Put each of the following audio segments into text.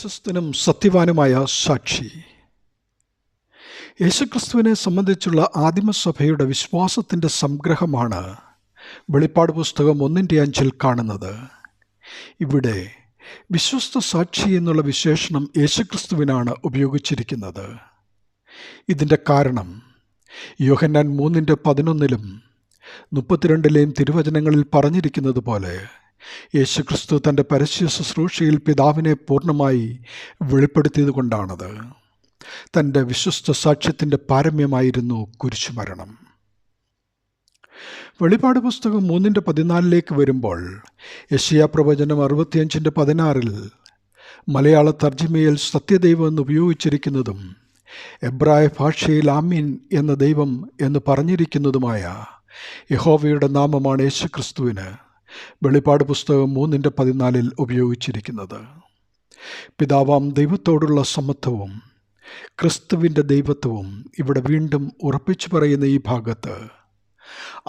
വിശ്വസ്തനും സത്യവാനുമായ സാക്ഷി. യേശുക്രിസ്തുവിനെ സംബന്ധിച്ചുള്ള ആദിമസഭയുടെ വിശ്വാസത്തിന്റെ സംഗ്രഹമാണ് വെളിപ്പാട് പുസ്തകം ഒന്നിന്റെ അഞ്ചിൽ കാണുന്നത്. ഇവിടെ വിശ്വസ്ത സാക്ഷി എന്നുള്ള വിശേഷണം യേശുക്രിസ്തുവിനാണ് ഉപയോഗിച്ചിരിക്കുന്നത്. ഇതിന്റെ കാരണം യോഹന്നാൻ മൂന്നിന്റെ പതിനൊന്നിലും മുപ്പത്തിരണ്ടിലെയും തിരുവചനങ്ങളിൽ പറഞ്ഞിരിക്കുന്നത് പോലെ യേശുക്രിസ്തു തന്റെ പരസ്യ ശുശ്രൂഷയിൽ പിതാവിനെ പൂർണമായി വെളിപ്പെടുത്തിയത് കൊണ്ടാണത്. തന്റെ വിശ്വസ്ത സാക്ഷ്യത്തിന്റെ പാരമ്യമായിരുന്നു കുരിശുമരണം. വെളിപാട് പുസ്തകം മൂന്നിന്റെ പതിനാലിലേക്ക് വരുമ്പോൾ യശിയ പ്രവചനം അറുപത്തിയഞ്ചിന്റെ പതിനാറിൽ മലയാള തർജിമയിൽ സത്യദൈവം എന്ന് ഉപയോഗിച്ചിരിക്കുന്നതും എബ്രായ ഭാഷയിൽ ആമീൻ എന്ന ദൈവം എന്ന് പറഞ്ഞിരിക്കുന്നതുമായ യഹോവയുടെ നാമമാണ് യേശുക്രിസ്തുവിന്. വെളിപ്പാട് പുസ്തകം മൂന്നിന്റെ പതിനാലിൽ ഉപയോഗിച്ചിരിക്കുന്നത്. പിതാവാം ദൈവത്തോടുള്ള സമത്വവും ക്രിസ്തുവിന്റെ ദൈവത്വവും ഇവിടെ വീണ്ടും ഉറപ്പിച്ചു പറയുന്ന ഈ ഭാഗത്ത്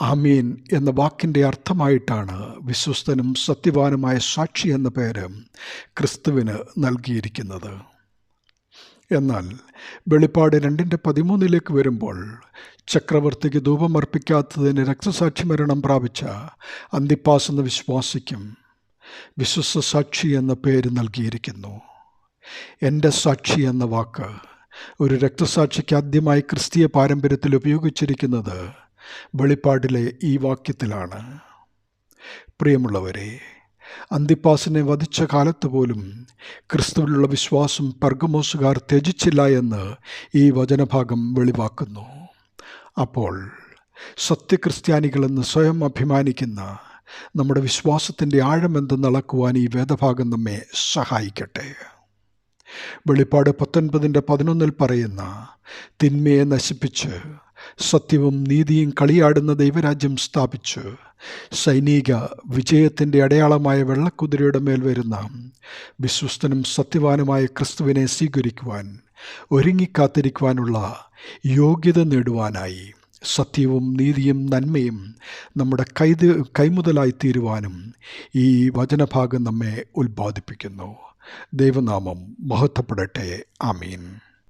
ആമീൻ എന്ന വാക്കിന്റെ അർത്ഥമായിട്ടാണ് വിശ്വസ്തനും സത്യവാനുമായ സാക്ഷി എന്ന പേര് ക്രിസ്തുവിന് നൽകിയിരിക്കുന്നത്. എന്നാൽ വെളിപ്പാട് രണ്ടിന്റെ പതിമൂന്നിലേക്ക് വരുമ്പോൾ ചക്രവർത്തിക്ക് ധൂപമർപ്പിക്കാത്തതിന് രക്തസാക്ഷി മരണം പ്രാപിച്ച അന്തിപ്പാസ് എന്ന വിശ്വാസിക്കും വിശ്വസ സാക്ഷി എന്ന പേര് നൽകിയിരിക്കുന്നു. എന്റെ സാക്ഷി എന്ന വാക്ക് ഒരു രക്തസാക്ഷിക്ക് ആദ്യമായി ക്രിസ്തീയ പാരമ്പര്യത്തിൽ ഉപയോഗിച്ചിരിക്കുന്നത് വെളിപ്പാടിലെ ഈ വാക്യത്തിലാണ്. പ്രിയമുള്ളവരെ അന്തിപ്പാസിനെ വധിച്ച കാലത്ത് പോലും ക്രിസ്തുവിലുള്ള വിശ്വാസം പർഗമോസുകാർ ത്യജിച്ചില്ല എന്ന് ഈ വചനഭാഗം വെളിവാക്കുന്നു. അപ്പോൾ സത്യക്രിസ്ത്യാനികളെന്ന് സ്വയം അഭിമാനിക്കുന്ന നമ്മുടെ വിശ്വാസത്തിന്റെ ആഴമെന്തെന്ന് അളക്കുവാൻ ഈ വേദഭാഗം നമ്മെ സഹായിക്കട്ടെ. വെളിപ്പാട് പത്തൊൻപതിന്റെ പതിനൊന്നിൽ പറയുന്ന തിന്മയെ നശിപ്പിച്ച് സത്യവും നീതിയും കളിയാടുന്ന ദൈവരാജ്യം സ്ഥാപിച്ച് സൈനിക വിജയത്തിന്റെ അടയാളമായ വെള്ളക്കുതിരയുടെ മേൽ വരുന്ന വിശ്വസ്തനും സത്യവാനുമായ ക്രിസ്തുവിനെ സ്വീകരിക്കുവാൻ ഒരുങ്ങിക്കാത്തിരിക്കുവാനുള്ള യോഗ്യത നേടുവാനായി സത്യവും നീതിയും നന്മയും നമ്മുടെ കൈത് കൈമുതലായി തീരുവാനും ഈ വചനഭാഗം നമ്മെ ഉൽപ്പാദിപ്പിക്കുന്നു. ദൈവനാമം മഹത്വപ്പെടട്ടെ. ആമീൻ.